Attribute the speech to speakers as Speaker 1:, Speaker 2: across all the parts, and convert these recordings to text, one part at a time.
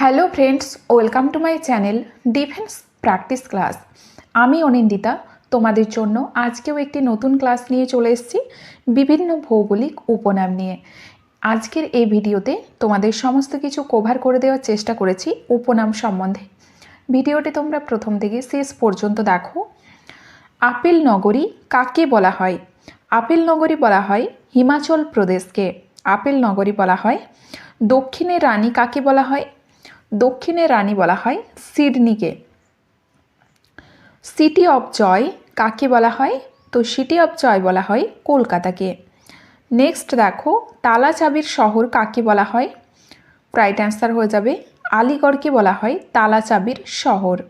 Speaker 1: Hello friends welcome to my channel defence practice class আমি অনিন্দিতা, তোমাদের জন্য আজকেও একটি নতুন ক্লাস নিয়ে চলে এসেছি, বিভিন্ন ভৌগোলিক উপনাম নিয়ে। আজকের এই ভিডিওতে তোমাদের সমস্ত কিছু কভার করে দেওয়ার চেষ্টা করেছি উপনাম সম্বন্ধে। ভিডিওটি তোমরা প্রথম থেকে শেষ পর্যন্ত দেখো। আপেল নগরী কাকে বলা হয়? আপেল নগরী বলা হয় হিমাচল প্রদেশকে। আপেল নগরী বলা হয়। দক্ষিণে রানী কাকে বলা হয়? দক্ষিণে রানী বলা হয় সিডনিকে। সিটি অফ জয় কাকে বলা হয়? তো সিটি অফ জয় বলা হয় কলকাতাকে। নেক্সট দেখো তালা চাবির শহর কাকে বলা হয়? রাইট অ্যান্সার হয়ে যাবে, আলিগড়কে বলা হয় তালা চাবির শহর।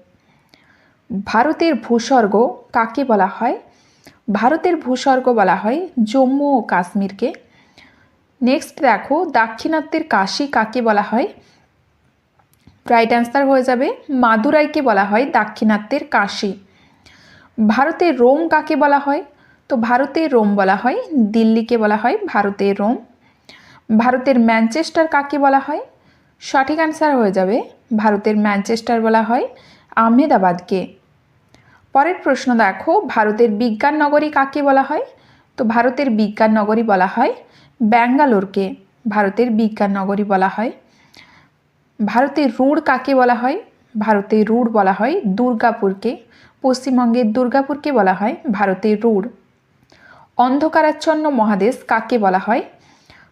Speaker 1: ভারতের ভূস্বর্গ কাকে বলা হয়? ভারতের ভূস্বর্গ বলা হয় জম্মু ও কাশ্মীরকে। নেক্সট দেখো, দাক্ষিণাত্যের কাশি কাকে বলা হয়? রাইট অ্যান্সার হয়ে যাবে মাদুরাইকে বলা হয় দাক্ষিণাত্যের কাশি। ভারতের রোম কাকে বলা হয়? তো ভারতের রোম বলা হয়, দিল্লিকে বলা হয় ভারতের রোম। ভারতের ম্যানচেস্টার কাকে বলা হয়? সঠিক অ্যান্সার হয়ে যাবে ভারতের ম্যানচেস্টার বলা হয় আহমেদাবাদকে। পরের প্রশ্ন দেখো, ভারতের বিজ্ঞান নগরী কাকে বলা হয়? তো ভারতের বিজ্ঞান নগরী বলা হয় ব্যাঙ্গালোরকে। ভারতের বিজ্ঞান নগরী বলা হয় ভারতের রুড় কাকে বলা হয়? ভারতের রুড় বলা হয় দুর্গাপুরকে পশ্চিমবঙ্গের দুর্গাপুরকে বলা হয় ভারতের রুড়। অন্ধকারাচ্ছন্ন মহাদেশ কাকে বলা হয়?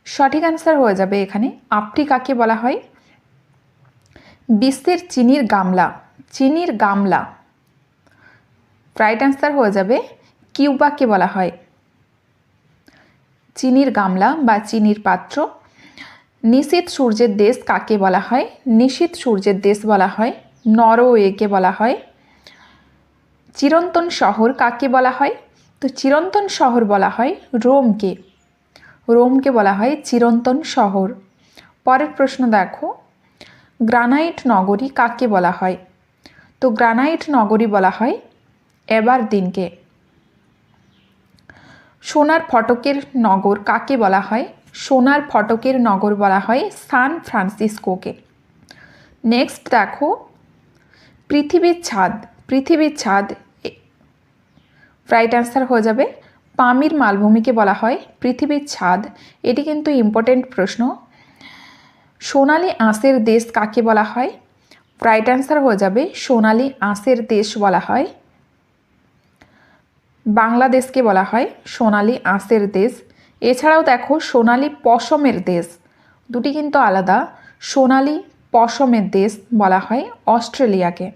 Speaker 1: সঠিক অ্যান্সার হয়ে যাবে এখানে। আফ্রিকাকে বলা হয়? বিশ্বের চিনির গামলা চিনির গামলা। রাইট অ্যান্সার হয়ে যাবে কিউবাকে বলা হয়। চিনির গামলা বা চিনির পাত্র নিশীত সূর্যের দেশ কাকে বলা হয়? নিশীত সূর্যের দেশ বলা হয়, নরওয়েকে বলা হয়। চিরন্তন শহর কাকে বলা হয়? তো চিরন্তন শহর বলা হয় রোমকে। রোমকে বলা হয় চিরন্তন শহর। পরের প্রশ্ন দেখো, গ্রানাইট নগরী কাকে বলা হয়? তো গ্রানাইট নগরী বলা হয় এবার দিনকে সোনার ফটকের নগর কাকে বলা হয়? সোনার ফটকের নগর বলা হয় সান ফ্রান্সিসকোকে। নেক্সট দেখো, পৃথিবীর ছাদ পৃথিবীর ছাদ রাইট অ্যান্সার হয়ে যাবে। পামির মালভূমিকে বলা হয় পৃথিবীর ছাদ। এটি কিন্তু ইম্পর্টেন্ট প্রশ্ন। সোনালি আঁশের দেশ কাকে বলা হয়? রাইট অ্যান্সার হয়ে যাবে সোনালি আঁশের দেশ বলা হয়। বাংলাদেশকে বলা হয় সোনালি আঁশের দেশ। এছাড়াও দেখো সোনালি পশমের দেশ। দুটি কিন্তু আলাদা। সোনালি পশমের দেশ বলা হয় অস্ট্রেলিয়াকে।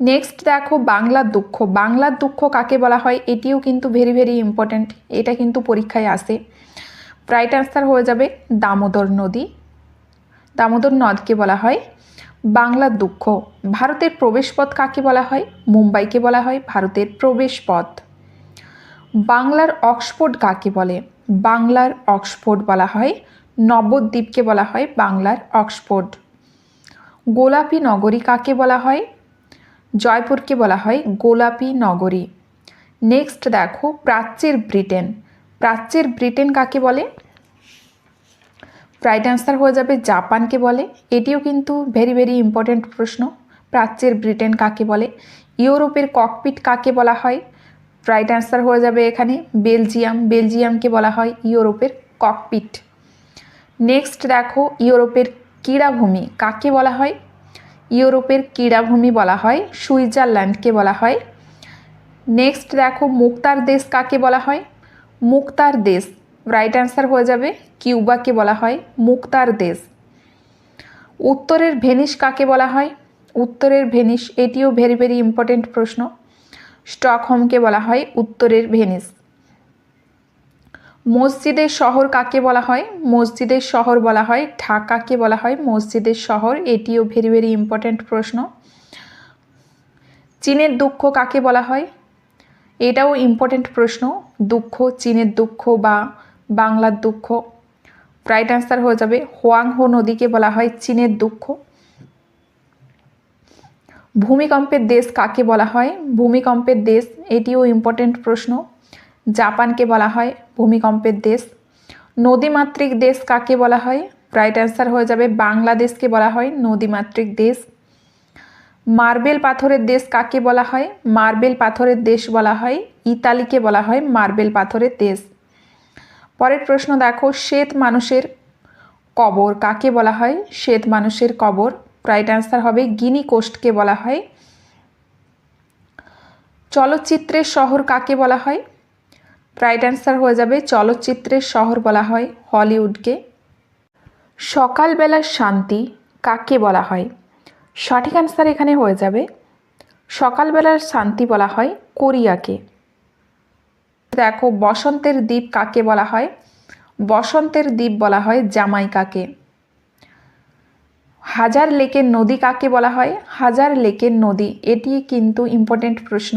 Speaker 1: নেক্সট দেখো বাংলার দুঃখ। বাংলার দুঃখ কাকে বলা হয়? এটিও কিন্তু ভেরি ভেরি ইম্পর্ট্যান্ট এটা কিন্তু পরীক্ষায় আসে। রাইট অ্যান্সার হয়ে যাবে দামোদর নদী। দামোদর নদকে বলা হয় বাংলার দুঃখ। ভারতের প্রবেশপথ কাকে বলা হয়? মুম্বাইকে বলা হয় ভারতের প্রবেশপথ। বাংলার অক্সফোর্ড কাকে বলে? বাংলার অক্সফোর্ড বলা হয়, নবদ্বীপকে বলা হয় বাংলার অক্সফোর্ড। গোলাপি নগরী কাকে বলা হয়? জয়পুরকে বলা হয় গোলাপি নগরী। নেক্সট দেখো, প্রাচ্যের ব্রিটেন। প্রাচ্যের ব্রিটেন কাকে বলে? রাইট অ্যান্সার হয়ে যাবে জাপানকে বলে। এটিও কিন্তু ভেরি ভেরি ইম্পর্ট্যান্ট প্রশ্ন। প্রাচ্যের ব্রিটেন কাকে বলে? ইউরোপের ককপিট কাকে বলা হয়? রাইট অ্যান্সার হয়ে যাবে এখানে বেলজিয়াম বেলজিয়ামকে বলা হয় ইউরোপের ককপিট নেক্সট দেখো, ইউরোপের ক্রীড়াভূমি, কাকে বলা হয়? ইউরোপের ক্রীড়াভূমি বলা হয়, সুইজারল্যান্ডকে বলা হয়। নেক্সট দেখো, মুক্তার দেশ কাকে বলা হয়? মুক্তার দেশ। রাইট অ্যান্সার হয়ে যাবে, কিউবাকে বলা হয় মুক্তার দেশ। উত্তরের ভেনিস কাকে বলা হয়? উত্তরের ভেনিস, এটিও ভেরি ভেরি ইম্পর্টেন্ট প্রশ্ন। স্টকহোমকে বলা হয় উত্তরের ভেনিস। মসজিদের শহর কাকে বলা হয়? মসজিদের শহর বলা হয় ঢাকাকে বলা হয়। মসজিদের শহর, এটিও ভেরি ভেরি ইম্পর্ট্যান্ট প্রশ্ন। চীনের দুঃখ কাকে বলা হয়? এটাও ইম্পর্ট্যান্ট প্রশ্ন। দুঃখ, চীনের দুঃখ বা বাংলার দুঃখ। রাইট অ্যান্সার হয়ে যাবে, হোয়াংহো নদীকে বলা হয় চীনের দুঃখ। ভূমিকম্পের দেশ কাকে বলা হয়? ভূমিকম্পের দেশ, এটিও ইম্পর্টেন্ট প্রশ্ন। জাপানকে বলা হয় ভূমিকম্পের দেশ। নদীমাতৃক দেশ কাকে বলা হয়? রাইট অ্যান্সার হয়ে যাবে বাংলাদেশকে বলা হয় নদীমাতৃক দেশ। মার্বেল পাথরের দেশ কাকে বলা হয়? মার্বেল পাথরের দেশ বলা হয় ইতালিকে বলা হয় মার্বেল পাথরের দেশ। পরের প্রশ্ন দেখো, শ্বেত মানুষের কবর কাকে বলা হয়? শ্বেত মানুষের কবর। রাইট অ্যান্সার হবে গিনি কোস্টকে বলা হয়। চলচ্চিত্রের শহর কাকে বলা হয়? রাইট অ্যান্সার হয়ে যাবে চলচ্চিত্রের শহর বলা হয় হলিউডকে। সকালবেলার শান্তি কাকে বলা হয়? সঠিক অ্যান্সার এখানে হয়ে যাবে সকালবেলার শান্তি বলা হয় কোরিয়াকে। দেখো বসন্তের দ্বীপ কাকে বলা হয়? বসন্তের দ্বীপ বলা হয় জামাইকাকে। হাজার লেকের নদী কাকে বলা হয়? হাজার লেকের নদী। এটি কিন্তু ইম্পর্টেন্ট প্রশ্ন।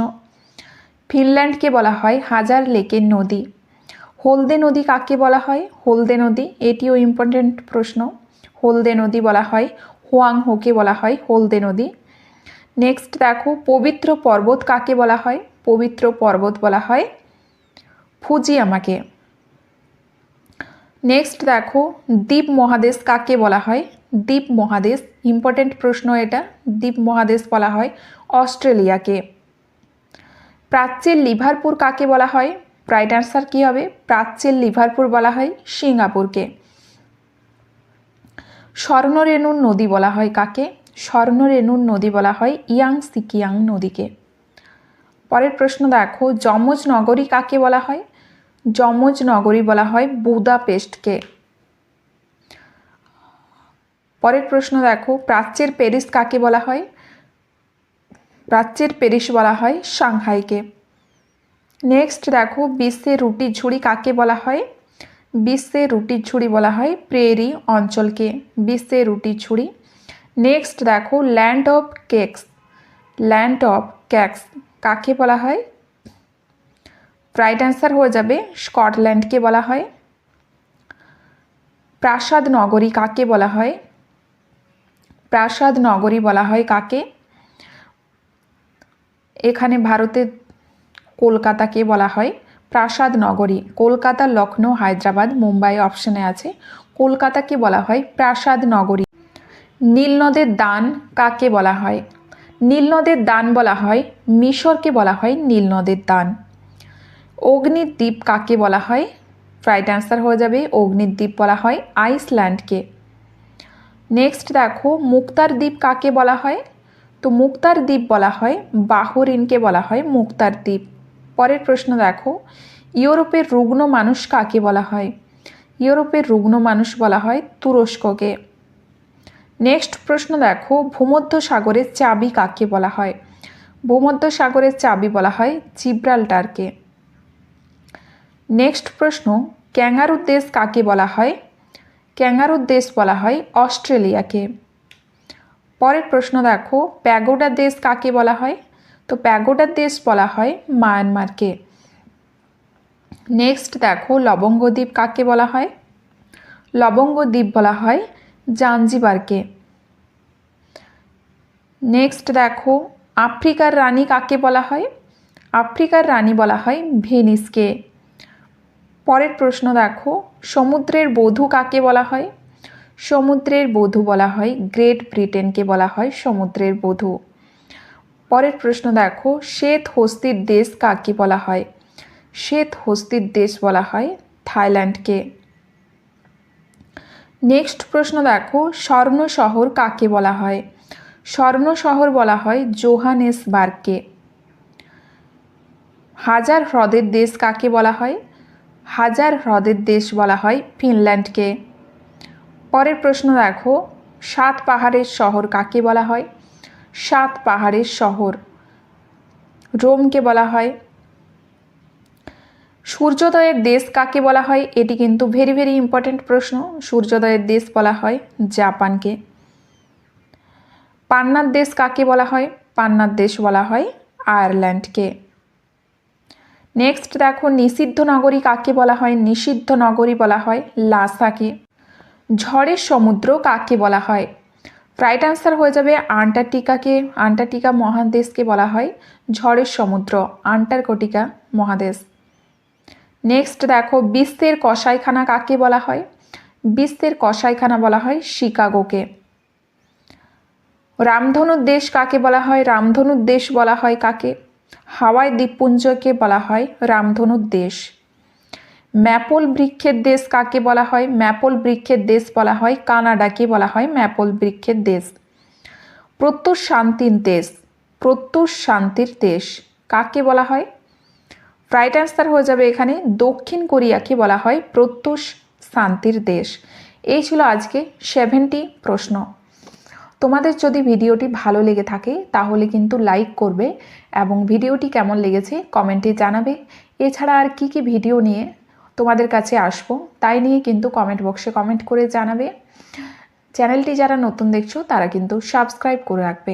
Speaker 1: ফিনল্যান্ডকে বলা হয় হাজার লেকের নদী। হলদে নদী কাকে বলা হয়? হলদে নদী। এটিও ইম্পর্টেন্ট প্রশ্ন। হলদে নদী বলা হয় হোয়াং হোকে বলা হয় হলদে নদী। নেক্সট দেখো, পবিত্র পর্বত কাকে বলা হয়? পবিত্র পর্বত বলা হয় ফুজি আমাকে নেক্সট দেখো, দ্বীপ মহাদেশ কাকে বলা হয়? দ্বীপ মহাদেশ ইম্পর্টেন্ট প্রশ্ন এটা, দ্বীপ মহাদেশ বলা হয় অস্ট্রেলিয়াকে। প্রাচ্যের লিভারপুর কাকে বলা হয়? রাইট অ্যান্সার কী হবে? প্রাচ্যের লিভারপুর বলা হয় সিঙ্গাপুরকে। স্বর্ণরেণুর নদী বলা হয় কাকে? স্বর্ণরেণুর নদী বলা হয় ইয়াং সিকিয়াং নদীকে। পরের প্রশ্ন দেখো, যমজ নগরী কাকে বলা হয়? যমজ নগরী বলা হয় বুদাপেস্টকে। পরের প্রশ্ন দেখো, প্রাচ্যের প্যারিস কাকে বলা হয়? প্রাচ্যের প্যারিস বলা হয় সাংহাইকে। নেক্সট দেখো বিশ্বের রুটি ঝুড়ি কাকে বলা হয়? বিশ্বের রুটির ঝুড়ি বলা হয় প্রেরি অঞ্চলকে বিশ্বের রুটির ঝুড়ি। নেক্সট দেখো, land of cakes, land of cakes কাকে বলা হয়? রাইট অ্যান্সার হয়ে যাবে স্কটল্যান্ডকে বলা হয়। প্রাসাদ নগরী কাকে বলা হয়? প্রাসাদ নগরী বলা হয় কাকে? এখানে ভারতের কলকাতাকে বলা হয় প্রাসাদ নগরী। কলকাতা লখনৌ হায়দ্রাবাদ, মুম্বাই অপশানে আছে। কলকাতাকে বলা হয় প্রাসাদ নগরী। নীলনদের দান কাকে বলা হয়? নীলনদের দান বলা হয়, মিশরকে বলা হয় নীলনদের দান। অগ্নির দ্বীপ কাকে বলা হয়? রাইট অ্যান্সার হয়ে যাবে অগ্নির দ্বীপ বলা হয় আইসল্যান্ডকে। নেক্সট দেখো, মুক্তার দ্বীপ কাকে বলা হয়? তো মুক্তার দ্বীপ বলা হয়, বাহরিনকে বলা হয় মুক্তার দ্বীপ। পরের প্রশ্ন দেখো, ইউরোপের রুগ্ন মানুষ কাকে বলা হয়? ইউরোপের রুগ্ন মানুষ বলা হয় তুরস্ককে। নেক্সট প্রশ্ন দেখো ভূমধ্য সাগরের চাবি কাকে বলা হয়? ভূমধ্য সাগরের চাবি বলা হয় জিব্রাল্টারকে। নেক্সট প্রশ্ন ক্যাঙ্গারুর দেশ কাকে বলা হয়? ক্যাঙ্গারুর দেশ বলা হয় অস্ট্রেলিয়াকে। পরের প্রশ্ন দেখো প্যাগোডার দেশ কাকে বলা হয়? তো প্যাগোডার দেশ বলা হয় মায়ানমারকে। নেক্সট দেখো লবঙ্গ দ্বীপ কাকে বলা হয়? লবঙ্গ দ্বীপ বলা হয় জাঞ্জিবারকে। নেক্সট দেখো, আফ্রিকার রানী কাকে বলা হয়? আফ্রিকার রানী বলা হয় ভেনিসকে। পরের প্রশ্ন দেখো, সমুদ্রের বধূ কাকে বলা হয়? সমুদ্রের বধূ বলা হয়, গ্রেট ব্রিটেনকে বলা হয় সমুদ্রের বধূ। পরের প্রশ্ন দেখো, শ্বেত হস্তির দেশ কাকে বলা হয়? শ্বেত হস্তির দেশ বলা হয় থাইল্যান্ডকে। নেক্সট প্রশ্ন দেখো, স্বর্ণ শহর কাকে বলা হয়? স্বর্ণ শহর বলা হয় জোহানেসবার্গকে। হাজার হ্রদের দেশ কাকে বলা হয়? হাজার হ্রদের দেশ বলা হয় ফিনল্যান্ডকে। পরের প্রশ্ন দেখো, সাত পাহাড়ের শহর কাকে বলা হয়? সাত পাহাড়ের শহর রোমকে বলা হয়। সূর্যোদয়ের দেশ কাকে বলা হয়? এটি কিন্তু ভেরি ভেরি ইম্পর্ট্যান্ট প্রশ্ন। সূর্যোদয়ের দেশ বলা হয় জাপানকে। পান্নার দেশ কাকে বলা হয়? পান্নার দেশ বলা হয় আয়ারল্যান্ডকে। নেক্সট দেখো, নিষিদ্ধ নগরী কাকে বলা হয়? নিষিদ্ধ নগরী বলা হয় লাসাকে। ঝড়ের সমুদ্র কাকে বলা হয়? রাইট আনসার হয়ে যাবে আন্টার্কটিকাকে। আন্টার্কটিকা মহাদেশকে বলা হয় ঝড়ের সমুদ্র, আন্টার্কটিকা মহাদেশ নেক্সট দেখো, বিশ্বের কষাইখানা কাকে বলা হয়? বিশ্বের কসাইখানা বলা হয় শিকাগোকে। রামধনুর দেশ কাকে বলা হয়? রামধনুর দেশ বলা হয় কাকে? হাওয়াই দ্বীপপুঞ্জকে বলা হয় রামধনুর দেশ। ম্যাপল বৃক্ষের দেশ কাকে বলা হয়? ম্যাপল বৃক্ষের দেশ বলা হয় কানাডাকে বলা হয় ম্যাপল বৃক্ষের দেশ। প্রত্যুষ শান্তির দেশ। প্রত্যুষ শান্তির দেশ কাকে বলা হয়? রাইট অ্যান্সার হয়ে যাবে এখানে দক্ষিণ কোরিয়াকে বলা হয় প্রত্যুষ শান্তির দেশ। এই ছিল আজকে সেভেন্টি প্রশ্ন। তোমাদের যদি ভিডিওটি ভালো লেগে থাকে, তাহলে কিন্তু লাইক করবে এবং ভিডিওটি কেমন লেগেছে কমেন্টে জানাবে। এছাড়া আর কি কি ভিডিও নিয়ে তোমাদের কাছে আসব, তাই নিয়ে কিন্তু কমেন্ট বক্সে কমেন্ট করে জানাবে। চ্যানেলটি যারা নতুন দেখছ, তারা কিন্তু সাবস্ক্রাইব করে রাখবে।